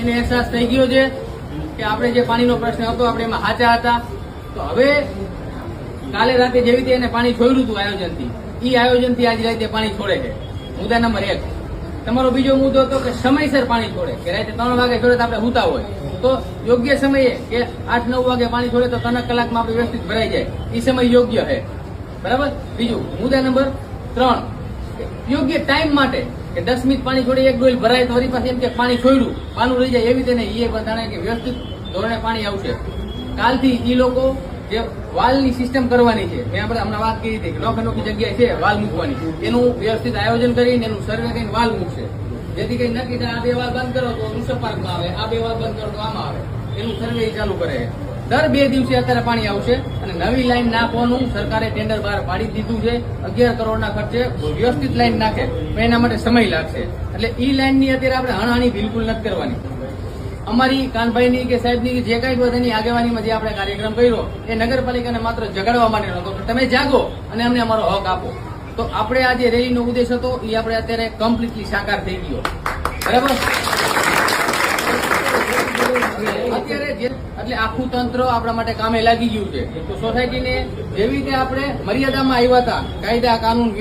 એને અહેસાસ થઈ ગયો છે કે આપણે જે પાણીનો પ્રશ્ન હતો, આપણે એમાં હાચા હતા. તો હવે કાલે રાતે જેવી રીતે એને પાણી છોડ્યું હતું આયોજનથી એ આયોજનથી આજે રાતે પાણી છોડે છે. મુદ્દા નંબર એક. તમારો બીજો મુદ્દો હતો કે સમયસર પાણી છોડે, કે રાતે ત્રણ વાગે છોડે તો આપણે હુતા હોય. તો યોગ્ય સમયે કે આઠ, નવ વાગે પાણી છોડે તો ત્રણ કલાકમાં આપણે વ્યવસ્થિત ભરાઈ જાય. એ સમય યોગ્ય છે. બરાબર? બીજું મુદ્દા નંબર ત્રણ. યોગ્ય ટાઈમ માટે કે દસ મિનિટ પાણી છોડી એક ડોલ ભરાય તો હરી પાસે એમ કે પાણી છોડ્યું. પાનું રહી જાય એવી તેને એ બધાને કે વ્યવસ્થિત ધોરણે પાણી આવશે. કાલથી એ લોકો જે વાલની સિસ્ટમ કરવાની છે, મેં આપણે હમણાં વાત કરી હતી કે નોખી નોખી જગ્યાએ છે વાલ મૂકવાની. એનું વ્યવસ્થિત આયોજન કરીને એનું સર્વે કરીને વાલ મૂકશે. જેથી કઈ નક્કી થાય આ બે વાલ બંધ કરો તો ઋષભ પાર્કમાં આવે, આ બે વાલ બંધ કરો તો આમાં આવે. એનું સર્વે ચાલુ કરે. દર બે દિવસે અત્યારે પાણી આવશે અને નવી લાઈન નાખવાનું સરકારે ટેન્ડર બહાર પાડી દીધું છે. અગિયાર કરોડના ખર્ચે વ્યવસ્થિત લાઈન નાખે, પણ એના માટે સમય લાગશે. એટલે ઈ લાઈનની અત્યારે આપણે હણહાણી બિલકુલ નથી કરવાની. અમારી કાનભાઈની કે સાહેબની જે કાંઈ બધાની આગેવાનીમાં જે આપણે કાર્યક્રમ કર્યો, એ નગરપાલિકાને માત્ર જગાડવા માટે નહોતો તમે જાગો અને અમને અમારો હક આપો. તો આપણે આ જે રેલીનો ઉદ્દેશ હતો એ આપણે અત્યારે કમ્પ્લીટલી સાકાર થઈ ગયો. બરાબર? અત્યારે એટલે આખું તંત્ર આપણા માટે કામે લાગી ગયું છે. તો સોસાયટીને જેવી રીતે આપણે મર્યાદામાં આવ્યા હતા, કાયદા, કાનૂન